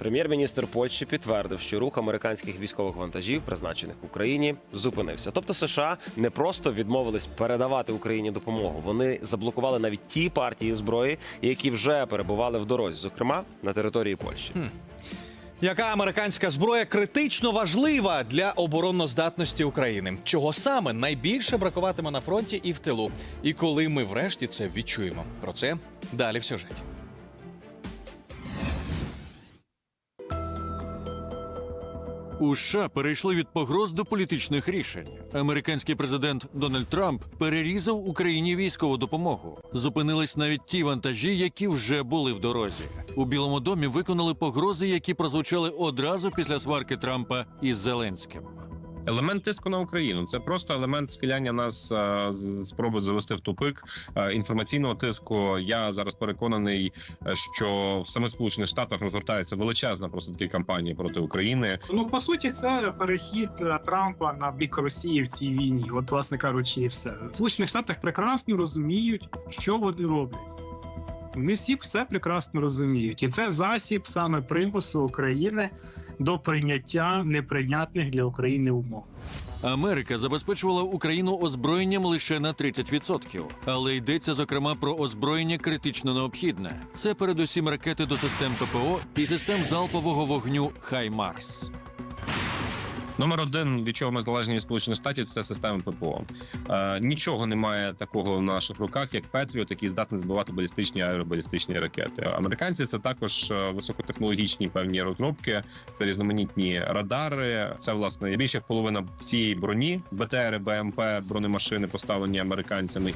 Прем'єр-міністр Польщі підтвердив, що рух американських військових вантажів, призначених Україні, зупинився. Тобто США не просто відмовились передавати Україні допомогу. Вони заблокували навіть ті партії зброї, які вже перебували в дорозі, зокрема на території Польщі. Яка американська зброя критично важлива для оборонноздатності України? Чого саме найбільше бракуватиме на фронті і в тилу? І коли ми врешті це відчуємо? Про це далі в сюжеті. У США перейшли від погроз до політичних рішень. Американський президент Дональд Трамп перерізав Україні військову допомогу. Зупинились навіть ті вантажі, які вже були в дорозі. У Білому домі виконали погрози, які прозвучали одразу після сварки Трампа із Зеленським. Елемент тиску на Україну це просто елемент схиляння нас спроби завести в тупик інформаційного тиску. Я зараз переконаний, е, що в самих сполучених штатах розгортається величезна просто такі кампанії проти України. Ну по суті, це перехід е, Трампа на бік Росії в цій війні. От, власне кажучи, і все. В Сполучених Штатах прекрасно розуміють, що вони роблять. Вони всі все прекрасно розуміють, і це засіб саме примусу України до прийняття неприйнятних для України умов. Америка забезпечувала Україну озброєнням лише на 30%. але йдеться зокрема про озброєння критично необхідне. Це передусім ракети до систем ППО і систем залпового вогню Хаймарс. Номер один, від чого ми залежні від сполучених штатів, це системи ППО. Е, нічого немає такого в наших руках, як Петріот, який здатний збивати балістичні аеробалістичні ракети. Американці це також е, високотехнологічні певні розробки, це різноманітні радари. Це власне більше половина всієї броні, БТРи, БМП, бронемашини поставлені американцями.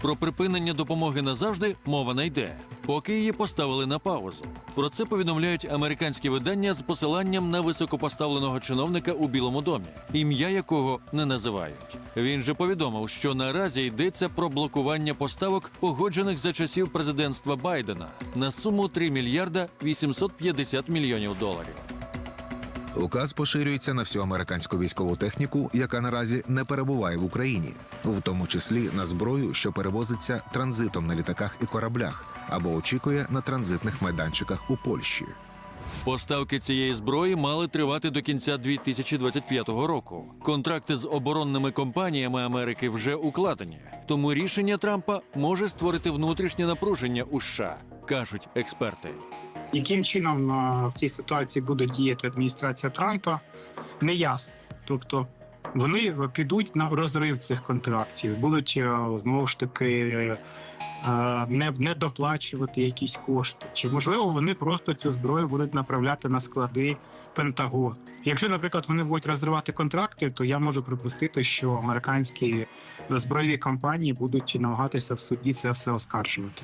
Про припинення допомоги назавжди мова не йде, поки її поставили на паузу. Про це повідомляють американські видання з посиланням на високопоставленого чиновника у Білому домі, ім'я якого не називають. Він же повідомив, що наразі йдеться про блокування поставок, погоджених за часів президентства Байдена на суму 3 мільярда 850 мільйонів доларів. Указ поширюється на всю американську військову техніку, яка наразі не перебуває в Україні, в тому числі на зброю, що перевозиться транзитом на літаках і кораблях або очікує на транзитних майданчиках у Польщі. Поставки цієї зброї мали тривати до кінця 2025 року. Контракти з оборонними компаніями Америки вже укладені, тому рішення Трампа може створити внутрішнє напруження у США, кажуть експерти. Яким чином в цій ситуації буде діяти адміністрація Трампа, не ясно. Тобто вони підуть на розрив цих контрактів, будуть е, знову ж таки е, не, не доплачувати якісь кошти. Чи можливо вони просто цю зброю будуть направляти на склади Пентагону? Якщо, наприклад, вони будуть розривати контракти, то я можу припустити, що американські збройні компанії будуть намагатися в суді це все оскаржувати.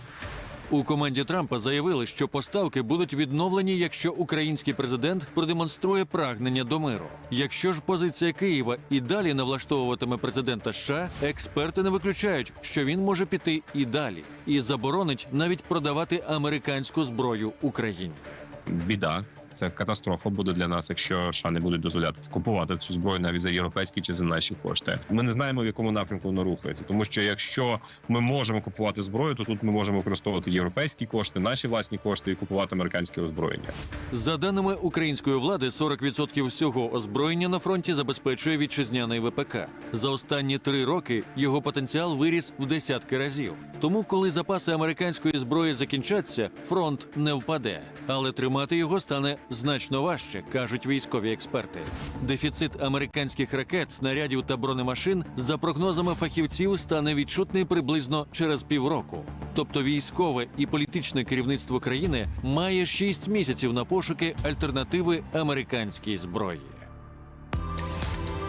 У команді Трампа заявили, що поставки будуть відновлені, якщо український президент продемонструє прагнення до миру. Якщо ж позиція Києва і далі навлаштовуватиме президента США, експерти не виключають, що він може піти і далі, і заборонить навіть продавати американську зброю Україні. Біда. Це катастрофа буде для нас, якщо США не будуть дозволяти купувати цю зброю навіть за європейські чи за наші кошти. Ми не знаємо, в якому напрямку воно рухається, тому що якщо ми можемо купувати зброю, то тут ми можемо використовувати європейські кошти, наші власні кошти і купувати американське озброєння. За даними української влади, 40% всього озброєння на фронті забезпечує вітчизняний ВПК. За останні три роки його потенціал виріс в десятки разів. Тому, коли запаси американської зброї закінчаться, фронт не впаде, але тримати його стане значно важче, кажуть військові експерти. Дефіцит американських ракет, снарядів та бронемашин, за прогнозами фахівців, стане відчутний приблизно через півроку. Тобто військове і політичне керівництво країни має 6 місяців на пошуки альтернативи американській зброї.